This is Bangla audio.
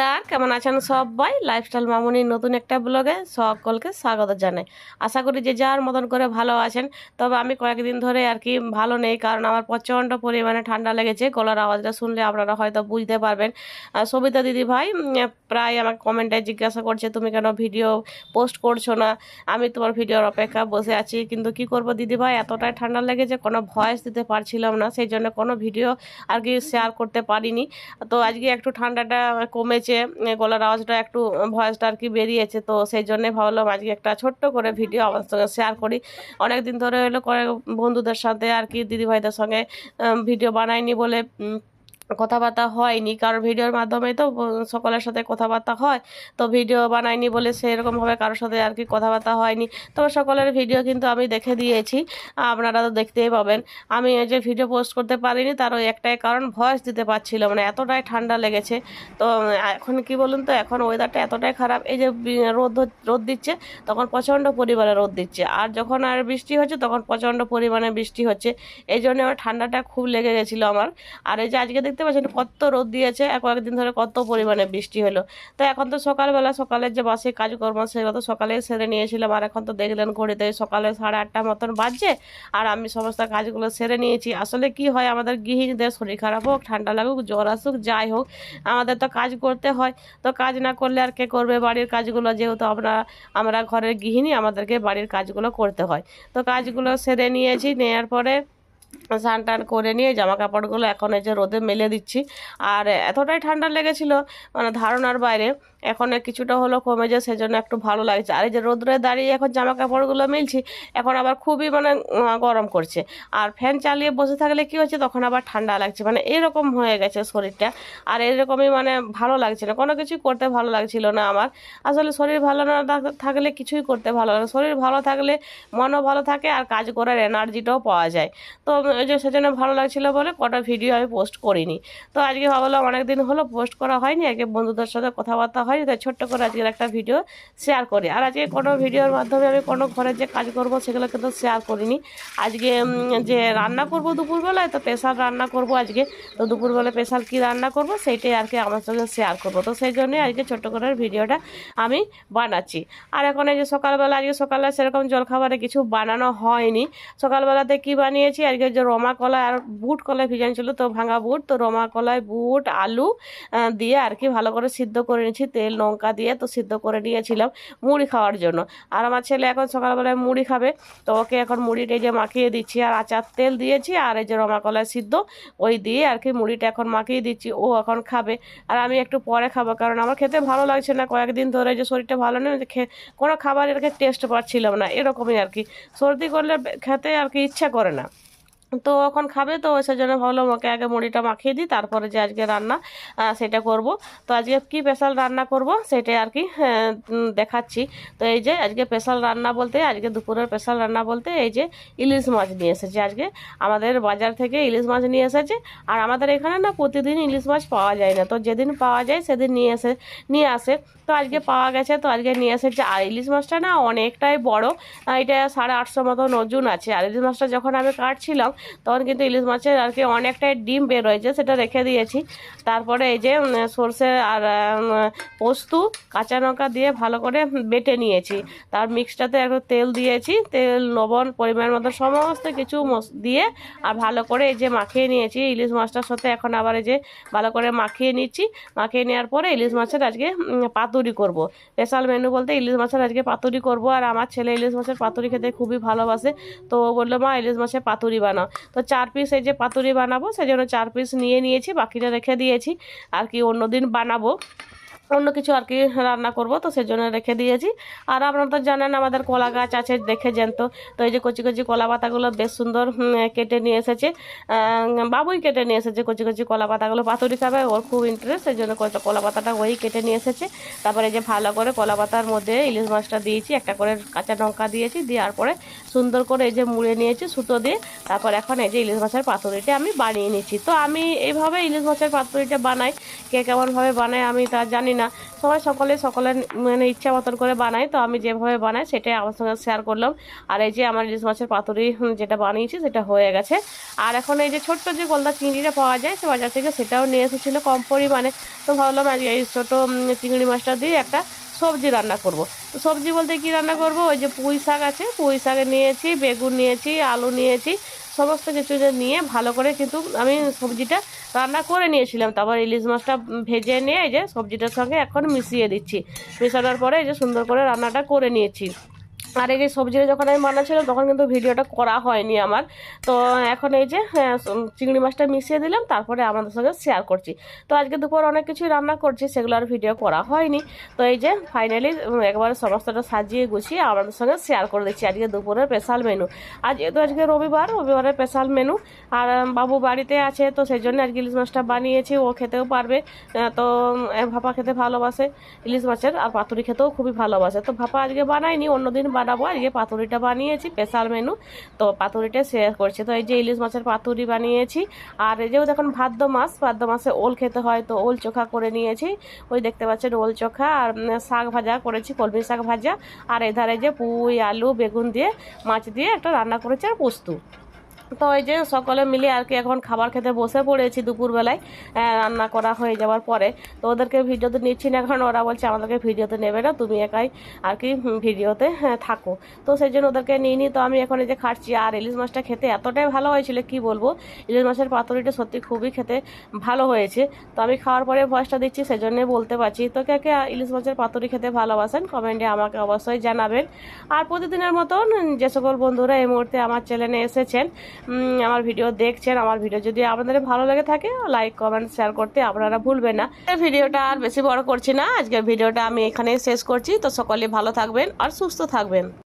নমস্কার কেমন আছেন সবাই? লাইফস্টাইল মামুনির নতুন একটা ব্লগে সকলকে স্বাগত জানাই। আশা করি যে যার মতন করে ভালো আছেন, তবে আমি কয়েকদিন ধরে আর কি ভালো নেই, কারণ আমার প্রচণ্ড পরিমাণে ঠান্ডা লেগেছে। গলার আওয়াজটা শুনলে আপনারা হয়তো বুঝতে পারবেন। সবিতা দিদি ভাই প্রায় আমাকে কমেন্টে জিজ্ঞাসা করছে, তুমি কেন ভিডিও পোস্ট করছ না? আমি তোমার ভিডিওর অপেক্ষা বসে আছি, কিন্তু কি করব দিদি ভাই? এতটাই ঠান্ডা লেগেছে, কোনো ভয়েস দিতে পারছিলাম না, সেই জন্য কোনো ভিডিও আর কি শেয়ার করতে পারিনি। তো আজকে একটু ঠান্ডাটা কমেছে এ, গলার আওয়াজটা একটু ভয়েসটা আর কি বেরিয়েছে। তো সেই জন্যে ভাবলাম আজকে একটা ছোট্ট করে ভিডিও আমার সঙ্গে শেয়ার করি। অনেক দিন ধরে হলো করে বন্ধুদের সাথে আর কি দিদিভাইদের সঙ্গে ভিডিও বানাইনি বলে কথাবার্তা হয়নি। কারণ ভিডিওর মাধ্যমে তো সকলের সাথে কথাবার্তা হয়। তো ভিডিও বানাইনি বলে সেরকমভাবে কারোর সাথে আর কি কথাবার্তা হয়নি। তবে সকলের ভিডিও কিন্তু আমি দেখে দিয়েছি। আপনারা তো দেখতেই পাবেন। আমি যে ভিডিও পোস্ট করতে পারিনি, তার ওই একটাই কারণ ভয়েস দিতে পারছিল মানে এতটাই ঠান্ডা লেগেছে। তো এখন কি বলুন তো, এখন ওয়েদারটা এতটাই খারাপ। এই যে রোদ রোদ দিচ্ছে, তখন প্রচণ্ড পরিমাণে রোদ দিচ্ছে। আর যখন আর বৃষ্টি হচ্ছে, তখন প্রচণ্ড পরিমাণে বৃষ্টি হচ্ছে। এই জন্য আমার ঠান্ডাটা খুব লেগে গেছিল আমার। আর এই যে আজকে দেখতে পাচ্ছেন কত রোদ দিয়েছে। কয়েকদিন ধরে কত পরিমাণে বৃষ্টি হলো। তো এখন তো সকালবেলা সকালের যে বাসে কাজকর্ম সেগুলো তো সকালে সেরে নিয়েছিলাম। আর এখন তো দেখলেন ঘড়িতে সকালে সাড়ে আটটা মতন বাজছে। আর আমি সমস্ত কাজগুলো সেরে নিয়েছি। আসলে কি হয়, আমাদের গৃহিণীদের শরীর খারাপ হোক, ঠান্ডা লাগুক, জ্বর আসুক, যাই হোক, আমাদের তো কাজ করতে হয়। তো কাজ না করলে আর কে করবে? বাড়ির কাজগুলো যেহেতু আমরা আমরা ঘরের গৃহিণী, আমাদেরকে বাড়ির কাজগুলো করতে হয়। তো কাজগুলো সেরে নিয়েছি। নেওয়ার পরে স্নান টান করে নিয়ে জামা কাপড়গুলো এখন এই যে রোদে মেলে দিচ্ছি। আর এতটাই ঠান্ডা লেগেছিল মানে ধারণার বাইরে। এখন কিছুটা হলো কমে যায়, সেজন্য একটু ভালো লাগছে। আর এই যে রোদ্রে দাঁড়িয়ে এখন জামা কাপড়গুলো মিলছি, এখন আবার খুবই মানে গরম করছে। আর ফ্যান চালিয়ে বসে থাকলে কি হচ্ছে, তখন আবার ঠান্ডা লাগছে। মানে এরকম হয়ে গেছে শরীরটা, আর এরকমই মানে ভালো লাগছে না। কোনো কিছুই করতে ভালো লাগছিল না আমার। আসলে শরীর ভালো না থাকলে কিছুই করতে ভালো লাগে। শরীর ভালো থাকলে মনও ভালো থাকে, আর কাজ করার এনার্জিটাও পাওয়া যায়। তো ওই যে সেজন্য ভালো লাগছিল বলে কটা ভিডিও আমি পোস্ট করিনি। তো আজকে ভাবলাম অনেক দিন হলো পোস্ট করা হয়নি আজকে বন্ধুদের সাথে কথাবার্তা হয়নি তাই ছোট্ট করে আজকের একটা ভিডিও শেয়ার করি। আর আজকে কোনো ভিডিওর মাধ্যমে আমি কোনো ঘরের যে কাজ করব সেগুলো কিন্তু শেয়ার করিনি। আজকে যে রান্না করব দুপুরবেলায়, তো স্পেশাল রান্না করব আজকে। তো দুপুরবেলা স্পেশাল কী রান্না করব সেইটাই আর কি আমার সঙ্গে শেয়ার করব। তো সেই জন্যই আজকে ছোট্ট করে ভিডিওটা আমি বানাচ্ছি। আর এখন এই যে সকালবেলা, আজকে সকালে সেরকম জলখাবারে কিছু বানানো হয়নি। সকালবেলাতে কি বানিয়েছি? আজকে যে রমা কলাই আর বুট কলাই ভিজানো ছিল, তো ভাঙা বুট। তো রমা কলাই বুট, আলু দিয়ে আর কি ভালো করে সিদ্ধ করে নিয়েছি। তেল লঙ্কা দিয়ে তো সিদ্ধ করে নিয়েছিলাম মুড়ি খাওয়ার জন্য। আর আমার ছেলে এখন সকালবেলায় মুড়ি খাবে, তো ওকে এখন মুড়িটা যে মাখিয়ে দিচ্ছি। আর আচার তেল দিয়েছি, আর এই যে রমা কলাই সিদ্ধ, ওই দিয়ে আর কি মুড়িটা এখন মাখিয়ে দিচ্ছি, ও এখন খাবে। আর আমি একটু পরে খাব, কারণ আমার খেতে ভালো লাগছে না। কয়েকদিন ধরে যে শরীরটা ভালো নেই কোনো খাবারের টেস্ট পাচ্ছিলাম না, এরকমই আর কি। সর্দি করলে খেতে আর কি ইচ্ছা করে না। তো এখন খাবে তো সেই জন্য ভাবলাম ওকে আগে মুড়িটা মাখিয়ে দিই তারপরে যে আজকে রান্না সেটা করব। তো আজকে কি স্পেশাল রান্না করব সেটাই আর কি হ্যাঁ, দেখাচ্ছি। তো এই যে আজকে স্পেশাল রান্না বলতে আজকে দুপুরের স্পেশাল রান্না বলতে এই যে ইলিশ মাছ নিয়ে এসেছে আজকে। আমাদের বাজার থেকে ইলিশ মাছ নিয়ে এসেছে আর আমাদের এখানে না প্রতিদিন ইলিশ মাছ পাওয়া যায় না। তো যেদিন পাওয়া যায় সেদিন নিয়ে এসে নিয়ে আসে। তো আজকে পাওয়া গেছে তো আজকে নিয়ে এসেছে। আর ইলিশ মাছটা না অনেকটাই বড় এটা সাড়ে আটশো মতন ওজন আছে। আর ইলিশ মাছটা যখন আমি কাটছিলাম তখন কিন্তু ইলিশ মাছের আর কি অনেকটাই ডিম বের হয়েছে, সেটা রেখে দিয়েছি। তারপরে এই যে সর্ষে আর পোস্ত, কাঁচা লঙ্কা দিয়ে ভালো করে বেটে নিয়েছি। তার মিক্সটাতে একটু তেল দিয়েছি, তেল, লবণ, পরিমাণ মতো সমস্ত কিছু দিয়ে আর ভালো করে এই যে মাখিয়ে নিয়েছি। ইলিশ মাছটার সাথে এখন আবার এই যে ভালো করে মাখিয়ে নিচ্ছি। মাখিয়ে নেওয়ার পরে ইলিশ মাছের আজকে পাতুরি করব। স্পেশাল মেনু বলতে ইলিশ মাছের আজকে পাতুরি করব। আর আমার ছেলে ইলিশ মাছের পাতুরি খেতে খুবই ভালোবাসে, তো বলল, মা, ইলিশ মাছের পাতুরি বানাও। তো চার পিস এই যে পাতুরি বানাবো, সেজন্য চার পিস নিয়ে নিয়েছি, বাকিটা রেখে দিয়েছি। আর কি অন্যদিন বানাবো। অন্য কিছু আর কি রান্না করব, তো সেজন্য রেখে দিয়েছি। আর আপনারা তো জানেন, আমাদের কলা গাছ আছে, দেখে যেন তো। তো এই যে কচি কচি কলা পাতাগুলো বেশ সুন্দর কেটে নিয়ে এসেছে। বাবুই কেটে নিয়ে এসেছে কচি কচি কলা পাতাগুলো, পাতুরি খাবে, ওর খুব ইন্টারেস্ট সেই জন্য কলা পাতাটা ওই কেটে নিয়ে এসেছে। তারপরে এই যে ভালো করে কলা পাতার মধ্যে ইলিশ মাছটা দিয়েছি, একটা করে কাঁচা লঙ্কা দিয়েছি, দেওয়ার পরে সুন্দর করে এই যে মুড়ে নিয়েছি সুতো দিয়ে। তারপর এখন এই যে ইলিশ মাছের পাতুরিটা আমি বানিয়ে নিচ্ছি। তো আমি এইভাবে ইলিশ মাছের পাতুরিটা বানাই, কে কেমনভাবে বানায় আমি তা জানি না। না। সবাই সকলে, সকলের মানে ইচ্ছা মতন করে বানাই তো আমি যেভাবে বানাই সেটাই আমার সঙ্গে শেয়ার করলাম। আর এই যে আমার ইলিশ মাছের পাতুরি যেটা বানিয়েছি সেটা হয়ে গেছে। আর এখন এই যে ছোট্ট যে গলদা চিংড়িটা পাওয়া যায়, সে বাজার থেকে সেটাও নিয়ে এসেছিল কম পরিমাণে। তো ভাবলাম আজকে এই ছোটো চিংড়ি মাছটা দিয়ে একটা সবজি রান্না করব। তো সবজি বলতে কি রান্না করব? ওই যে পুঁই শাক আছে, পুঁই শাক নিয়েছি, বেগুন নিয়েছি, আলু নিয়েছি সমস্ত কিছু নিয়ে ভালো করে কিন্তু আমি সবজিটা রান্না করে নিয়েছিলাম। তারপর ইলিশ মাছটা ভেজে নিয়ে এই যে সবজিটার সঙ্গে এখন মিশিয়ে দিচ্ছি। মিশানোর পরে এই যে সুন্দর করে রান্নাটা করে নিয়েছি। আর এই যে সবজিটা যখন আমি বানাচ্ছিলাম তখন কিন্তু ভিডিওটা করা হয়নি আমার। তো এখন এই যে হ্যাঁ, চিংড়ি মাছটা মিশিয়ে দিলাম তারপরে আমাদের সঙ্গে শেয়ার করছি। তো আজকে দুপুর অনেক কিছুই রান্না করছি সেগুলো আর ভিডিও করা হয়নি। তো এই যে ফাইনালি একবারে সমস্তটা সাজিয়ে গুছিয়ে আমাদের সঙ্গে শেয়ার করে দিচ্ছি আজকে দুপুরের স্পেশাল মেনু আজ যেহেতু আজকে রবিবার রবিবারের স্পেশাল মেনু আর বাবু বাড়িতে আছে তো সেই জন্য আজকে ইলিশ মাছটা বানিয়েছি ও খেতেও পারবে। তো ভাপা খেতে ভালোবাসে। ইলিশ মাছের আর পাতুরি খেতেও খুবই ভালোবাসে। তো ভাপা আজকে বানাইনি অন্যদিন বানাবো আজকে পাতুরিটা বানিয়েছি স্পেশাল মেনু তো পাতুরিটা শেয়ার করছি। তো এই যে ইলিশ মাছের পাতুরি বানিয়েছি, আর এই যে দেখুন ভাদ্র মাস, ভাদ্র মাসে ওল খেতে হয়, তো ওল চোখা করে নিয়েছি। ওই দেখতে পাচ্ছেন ওল চোখা, আর শাক ভাজা করেছি, কলমি শাক ভাজা। আর এধারে যে পুঁই, আলু, বেগুন দিয়ে, মাছ দিয়ে একটা রান্না করেছি, আর পোস্ত। তো এই যে সকলে মিলে আর কি এখন খাবার খেতে বসে পড়েছি দুপুরবেলায় রান্না করা হয়ে যাওয়ার পরে। তো ওদেরকে ভিডিওতে নিচ্ছি না কারণ ওরা বলছে আমাদেরকে ভিডিওতে নেবে না তুমি একাই আর কি ভিডিওতে হ্যাঁ, থাকো। তো সেই জন্য ওদেরকে নিয়ে নিই তো আমি এখন এই যে খাচ্ছি। আর ইলিশ মাছটা খেতে এতটাই ভালো হয়েছিল কি বলব? ইলিশ মাছের পাতুরিটা সত্যি খুবই খেতে ভালো হয়েছে। তো আমি খাওয়ার পরে ভয়েসটা দিচ্ছি সেজন্যই বলতে পারছি। তো কে কে ইলিশ মাছের পাতুরি খেতে ভালোবাসেন কমেন্টে আমাকে অবশ্যই জানাবেন। আর প্রতিদিনের মতন যে সকল বন্ধুরা এই মুহূর্তে আমার চ্যানেলে এসেছেন আমার ভিডিও দেখছেন, আমার ভিডিও যদি আপনাদের ভালো লাগে থাকে লাইক কমেন্ট শেয়ার করতে আপনারা ভুলবেন না। ভিডিওটা আর বেশি বড় করছি না, আজকের ভিডিওটা আমি এখানে শেষ করছি, তো সকলে ভালো থাকবেন আর সুস্থ থাকবেন।